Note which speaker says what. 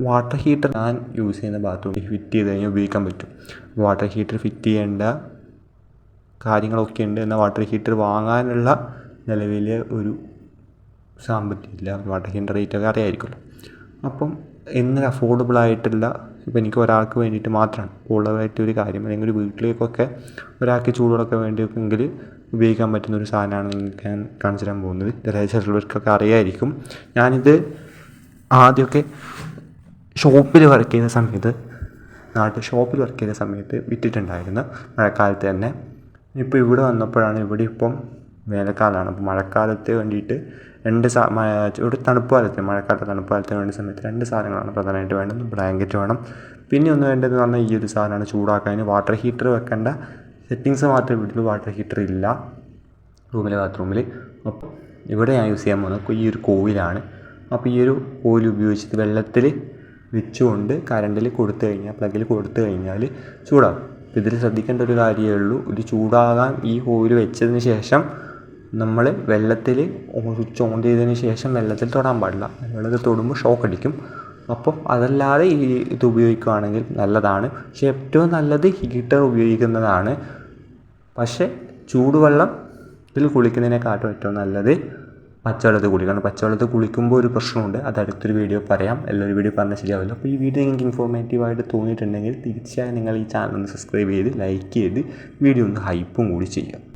Speaker 1: Water heater ഞാൻ use ചെയ്യുന്ന ബാത്റൂമിൽ ഫിറ്റ് ചെയ്ത് കഴിഞ്ഞാൽ ഉപയോഗിക്കാൻ പറ്റും. വാട്ടർ ഹീറ്റർ ഫിറ്റ് ചെയ്യേണ്ട കാര്യങ്ങളൊക്കെ ഉണ്ട് എന്നാൽ വാട്ടർ ഹീറ്റർ വാങ്ങാനുള്ള നിലവിൽ ഒരു സാമ്പത്തികമില്ല. വാട്ടർ ഹീറ്റർ റേറ്റൊക്കെ അറിയായിരിക്കുമല്ലോ. അപ്പം എന്ന് അഫോർഡബിൾ ആയിട്ടുള്ള ഇപ്പം എനിക്ക് ഒരാൾക്ക് വേണ്ടിയിട്ട് മാത്രമാണ്. ഉള്ളതായിട്ട് ഒരു കാര്യം. അല്ലെങ്കിൽ ഒരു വീട്ടിലേക്കൊക്കെ ഒരാൾക്ക് ചൂടുകളൊക്കെ വേണ്ടിയെങ്കിൽ ഉപയോഗിക്കാൻ പറ്റുന്ന ഒരു സാധനമാണ് നിങ്ങൾക്ക് ഞാൻ കാണിച്ചു തരാൻ പോകുന്നത്. ചിലവർക്കൊക്കെ അറിയാമായിരിക്കും ഞാനിത് ആദ്യമൊക്കെ ഷോപ്പിൽ വർക്ക് ചെയ്യുന്ന സമയത്ത് നാട്ടിൽ ഷോപ്പിൽ വർക്ക് ചെയ്യുന്ന സമയത്ത് വിറ്റിട്ടുണ്ടായിരുന്നു. മഴക്കാലത്ത് തന്നെ. ഇപ്പോൾ ഇവിടെ വന്നപ്പോഴാണ് ഇവിടെ ഇപ്പം വേനൽക്കാലമാണ് അപ്പോൾ മഴക്കാലത്ത് വേണ്ടിയിട്ട് രണ്ട് ഇവിടെ തണുപ്പ് കാലത്ത് മഴക്കാലത്ത് തണുപ്പ് കാലത്ത് വേണ്ട സമയത്ത് രണ്ട് സാധനങ്ങളാണ് പ്രധാനമായിട്ട് വേണ്ടത്. ബ്ലാങ്കറ്റ് വേണം. പിന്നെ ഒന്ന് വേണ്ടതെന്ന് പറഞ്ഞാൽ ഈ ഒരു സാധനമാണ് ചൂടാക്കാൻ. വാട്ടർ ഹീറ്റർ വെക്കേണ്ട. സെറ്റിങ്സ് മാത്രമേ വീട്ടിൽ വാട്ടർ ഹീറ്റർ ഇല്ല. റൂമിലെ ബാത്റൂമിൽ അപ്പോൾ ഇവിടെ ഞാൻ യൂസ് ചെയ്യാൻ പോകുന്നത് ഈ ഒരു കോയിലാണ് അപ്പോൾ ഈ ഒരു കോയിൽ ഉപയോഗിച്ചിട്ട് വെള്ളത്തിൽ വെച്ചുകൊണ്ട് കറണ്ടിൽ കൊടുത്തു കഴിഞ്ഞാൽ പ്ലഗിൽ കൊടുത്തു കഴിഞ്ഞാൽ ചൂടാകും ഇതിൽ ശ്രദ്ധിക്കേണ്ട ഒരു കാര്യമേ ഉള്ളൂ. ഇത് ചൂടാകാൻ ഈ കോയിൽ വെച്ചതിന് ശേഷം നമ്മൾ വെള്ളത്തിൽ സ്വിച്ച് ഓൺ ചെയ്തതിന് ശേഷം വെള്ളത്തിൽ തൊടാൻ പാടില്ല. വെള്ളത്തിൽ തൊടുമ്പോൾ ഷോക്ക് അടിക്കും. അപ്പോൾ അതല്ലാതെ ഈ ഇത് ഉപയോഗിക്കുകയാണെങ്കിൽ നല്ലതാണ്. പക്ഷേ ഏറ്റവും നല്ലത് ഹീറ്റർ ഉപയോഗിക്കുന്നതാണ്. പക്ഷേ ചൂടുവെള്ളം ഇതിൽ കുളിക്കുന്നതിനെക്കാട്ടും ഏറ്റവും നല്ലത് പച്ചവെള്ളത്തിൽ കുളിക്കണം പച്ചവെള്ളത്തിൽ കുളിക്കുമ്പോൾ ഒരു പ്രശ്നമുണ്ട്. അത് അടുത്തൊരു വീഡിയോ പറയാം. എല്ലാവരും വീഡിയോ പറഞ്ഞാൽ ശരിയാവില്ല. അപ്പോൾ ഈ വീഡിയോ നിങ്ങൾക്ക് ഇൻഫോർമേറ്റീവായിട്ട് തോന്നിയിട്ടുണ്ടെങ്കിൽ തീർച്ചയായും നിങ്ങൾ ഈ ചാനൽ ഒന്ന് സബ്സ്ക്രൈബ് ചെയ്ത് ലൈക്ക് ചെയ്ത് വീഡിയോ ഒന്ന് ഹൈപ്പും കൂടി ചെയ്യുക.